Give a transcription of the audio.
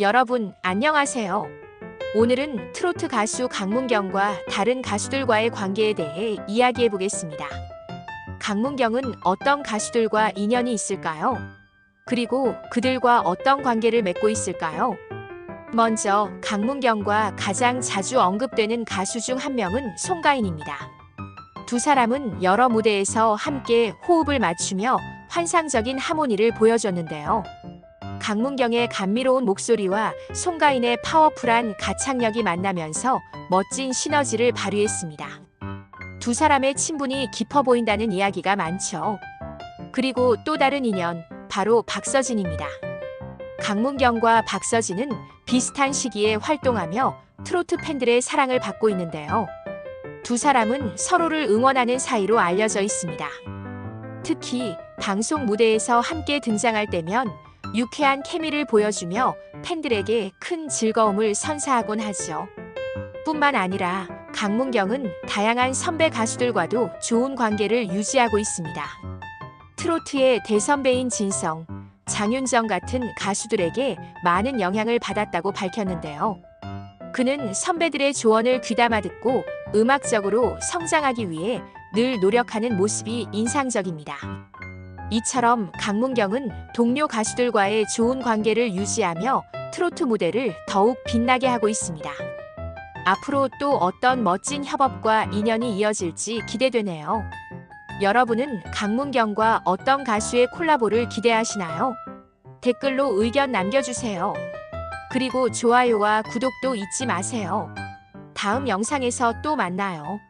여러분, 안녕하세요. 오늘은 트로트 가수 강문경과 다른 가수들과의 관계에 대해 이야기해 보겠습니다. 강문경은 어떤 가수들과 인연이 있을까요? 그리고 그들과 어떤 관계를 맺고 있을까요? 먼저 강문경과 가장 자주 언급되는 가수 중 한 명은 송가인입니다. 두 사람은 여러 무대에서 함께 호흡을 맞추며 환상적인 하모니를 보여줬는데요. 강문경의 감미로운 목소리와 송가인의 파워풀한 가창력이 만나면서 멋진 시너지를 발휘했습니다. 두 사람의 친분이 깊어 보인다는 이야기가 많죠. 그리고 또 다른 인연, 바로 박서진입니다. 강문경과 박서진은 비슷한 시기에 활동하며 트로트 팬들의 사랑을 받고 있는데요. 두 사람은 서로를 응원하는 사이로 알려져 있습니다. 특히 방송 무대에서 함께 등장할 때면 유쾌한 케미를 보여주며 팬들에게 큰 즐거움을 선사하곤 하죠. 뿐만 아니라 강문경은 다양한 선배 가수들과도 좋은 관계를 유지하고 있습니다. 트로트의 대선배인 진성, 장윤정 같은 가수들에게 많은 영향을 받았다고 밝혔는데요. 그는 선배들의 조언을 귀담아 듣고 음악적으로 성장하기 위해 늘 노력하는 모습이 인상적입니다. 이처럼 강문경은 동료 가수들과의 좋은 관계를 유지하며 트로트 무대를 더욱 빛나게 하고 있습니다. 앞으로 또 어떤 멋진 협업과 인연이 이어질지 기대되네요. 여러분은 강문경과 어떤 가수의 콜라보를 기대하시나요? 댓글로 의견 남겨주세요. 그리고 좋아요와 구독도 잊지 마세요. 다음 영상에서 또 만나요.